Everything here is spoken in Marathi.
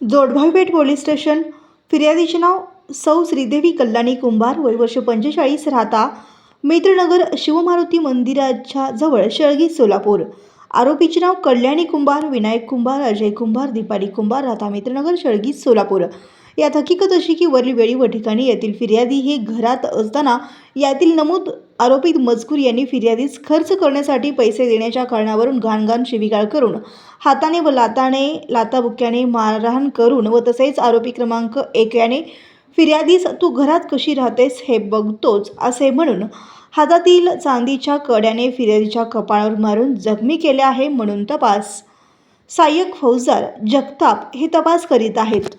जोडभाईपेठ पोलीस स्टेशन. फिर्यादीचे नाव सौ श्रीदेवी कल्याणी कुंभार वय वर्ष पंचेचाळीस राहता मित्रनगर शिवमारुती मंदिराच्या जवळ शेळगी सोलापूर. आरोपीचे नाव कल्याणी कुंभार विनायक कुंभार अजय कुंभार दीपाली कुंभार राहता मित्रनगर शेळगी सोलापूर. यात हकीकत अशी की वरील वेळी व ठिकाणी यातील फिर्यादी हे घरात असताना यातील नमूद आरोपित मजकूर यांनी फिर्यादीस खर्च करण्यासाठी पैसे देण्याच्या कारणावरून घाणघाण शिवीगाळ करून हाताने व लाताने लाताबुक्याने मारहाण करून व तसेच आरोपी क्रमांक एक याने फिर्यादीस तू घरात कशी राहतेस हे बघतोच असे म्हणून हातातील चांदीच्या कड्याने फिर्यादीच्या कपाळावर मारून जखमी केले आहे म्हणून तपास. सहाय्यक फौजदार जगताप हे तपास करीत आहेत.